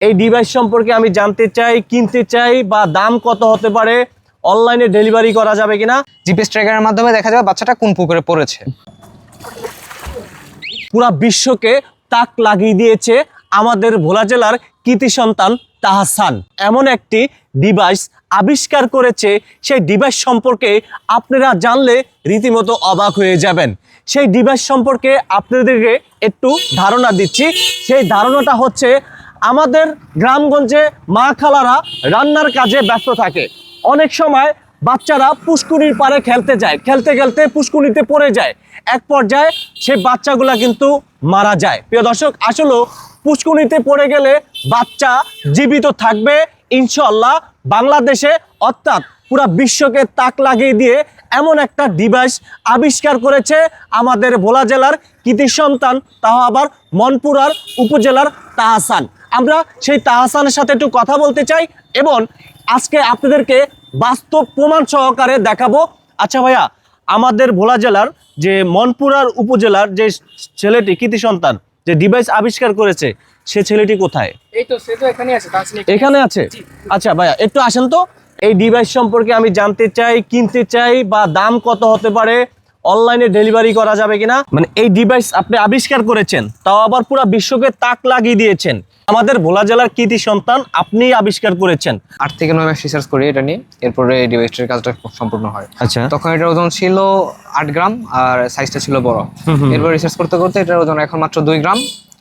এই ডিভাইস সম্পর্কে আমি জানতে চাই কিনতে চাই বা দাম কত হতে পারে অনলাইনে ডেলিভারি করা যাবে কিনা? জিপিএস ট্র্যাকারের মাধ্যমে দেখা যাবে বাচ্চাটা কোন পুকুরে পড়েছে। পুরা বিশ্বকে তাক লাগিয়ে দিয়েছে আমাদের ভোলা জেলার কৃতি সন্তান তাহাসান। এমন একটি ডিভাইস আবিষ্কার করেছে সেই ডিভাইস সম্পর্কে আপনারা জানলে রীতিমতো অবাক হয়ে যাবেন। সেই ডিভাইস সম্পর্কে আপনাদেরকে একটু ধারণা দিচ্ছি। সেই ধারণাটা হচ্ছে আমাদের গ্রামগঞ্জে মা খালারা রান্নার কাজে ব্যস্ত থাকে। অনেক সময় বাচ্চারা পুষ্কুনির পাড়ে খেলতে যায়। খেলতে খেলতে পুষ্কুনিতে পড়ে যায়। এক পর্যায়ে সে বাচ্চাগুলা কিন্তু মারা যায়। প্রিয় দর্শক, আসলে পুষ্কুনিতে পড়ে গেলে বাচ্চা জীবিত থাকবে ইনশাল্লাহ বাংলাদেশে। অর্থাৎ পুরা বিশ্বকে তাক লাগিয়ে দিয়ে এমন একটা ডিভাইস আবিষ্কার করেছে আমাদের ভোলা জেলার কৃতি সন্তান, তাও আবার মনপুরার উপজেলার তাহাসান। আমরা সেই তাহাসানের সাথে একটু কথা বলতে চাই এবং আজকে আপনাদেরকে বাস্তব প্রমাণ সহকারে দেখাবো। আচ্ছা ভাইয়া আমাদের ভোলা জেলার যে মনপুরার উপজেলার যে ছেলেটি কৃতি সন্তান যে ডিভাইস আবিষ্কার করেছে সে ছেলেটি কোথায়? এই তো সে তো এখানে আছে এখানে। আছে? আচ্ছা ভাইয়া একটু আসেন তো। এই ডিভাইস সম্পর্কে আমি জানতে চাই কিনতে চাই বা দাম কত হতে পারে? অনলাইনে ডেলিভারি করা যাবে কিনা? মানে এই ডিভাইস আপনি আবিষ্কার করেছেন তাও আবার পুরো বিশ্বকে তাক লাগিয়ে দিয়েছেন। আমাদের ভোলা জেলার কৃতি সন্তান আপনি আবিষ্কার করেছেন। আট থেকে নয় মাস রিসার্চ করি এটা নিয়ে এরপরে এই ডিভাইসটির কাজটা সম্পূর্ণ হয়। আচ্ছা। তখন এটার ওজন ছিল আট গ্রাম আর সাইজটা ছিল বড়। এরপর রিসার্চ করতে করতে এটার ওজন এখন মাত্র দুই গ্রাম।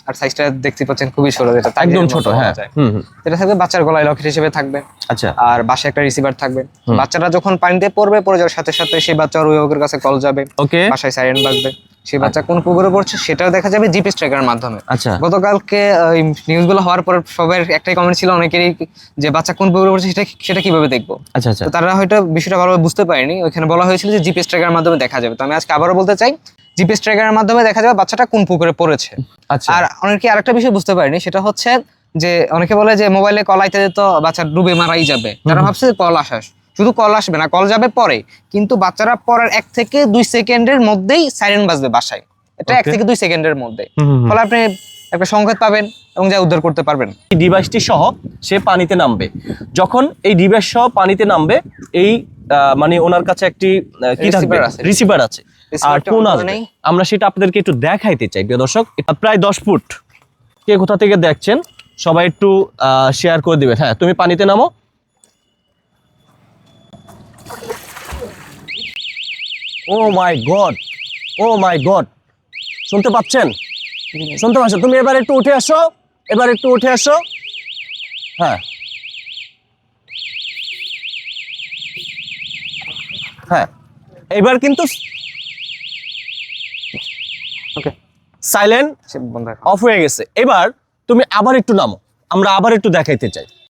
আর সাইজটা দেখতে পাচ্ছেন খুবই ছোট যেটা একদম ছোট হ্যাঁ হুম এটা থাকবে বাচ্চার গলায় লকেট হিসেবে থাকবে। আচ্ছা। আর বাসে একটা রিসিভার থাকবে। বাচ্চাটা যখন পানিতে পড়বে পড়ে যাওয়ার সাথে সাথে সেই বাচ্চার অভিভাবকের কাছে কল যাবে। ওকে। বাসায় সাইরেন বাজবে। সেই বাচ্চা কোন পুকুরে পড়ছে সেটাও দেখা যাবে জিপিএস ট্র্যাকারের মাধ্যমে। আচ্ছা। গতকালকে ওই নিউজগুলো হওয়ার পর সবার একটাই কমেন্ট ছিল অনেকেরই যে বাচ্চা কোন পুকুরে পড়ছে সেটা সেটা কীভাবে দেখব? আচ্ছা আচ্ছা। তারা হয়তো বিষয়টা ভালোভাবে বুঝতে পারেনি। ওইখানে বলা হয়েছিল যে জিপিএস ট্র্যাকারের মাধ্যমে দেখা যাবে। তো আমি আজকে আবারও বলতে চাই জিপিএস ট্র্যাকারের মাধ্যমে দেখা যাবে বাচ্চাটা কোন পুকুরে পড়েছে। আচ্ছা। আর অনেকে আরেকটা বিষয় বুঝতে পারেনি সেটা হচ্ছে যে অনেকে বলে যে মোবাইলে কল আইতে তো বাচ্চা ডুবে মারাই যাবে। তারা ভাবছে যে কল আসাস শুধু কল আসবে না কল যাবে পরে কিন্তু বাচ্চারা পরের এক থেকে দুই সেকেন্ডের মধ্যেই সাইরেন বাজবে বাসায়। এটা এক থেকে দুই সেকেন্ডের মধ্যে। ফলে আপনি একটা সংকেত পাবেন এবং যা উদ্ধার করতে পারবেন। এই ডিভাইসটি সহ সে পানিতে নামবে। যখন এই ডিভাইস সহ পানিতে নামবে এই মানে ওনার কাছে একটি কি থাকবে? রিসিভার আছে। আর কোন আসবে? আমরা সেটা আপনাদেরকে একটু দেখাইতে চাই প্রিয় দর্শক। এটা প্রায় দশ ফুট। কে কোথা থেকে দেখছেন? সবাই একটু শেয়ার করে দিবেন। হ্যাঁ তুমি পানিতে নামো। Oh my god. Oh my god. শুনতে পাচ্ছেন? শুনতে পাচ্ছেন? তুমি এবার একটু উঠে আসো। এবার একটু উঠে আসো। হ্যাঁ। হ্যাঁ। এবার কিন্তু ওকে সাইলেন্ট। অফ হয়ে গেছে। এবার তুমি আবার একটু নামো। আমরা আবার একটু দেখাইতে চাই।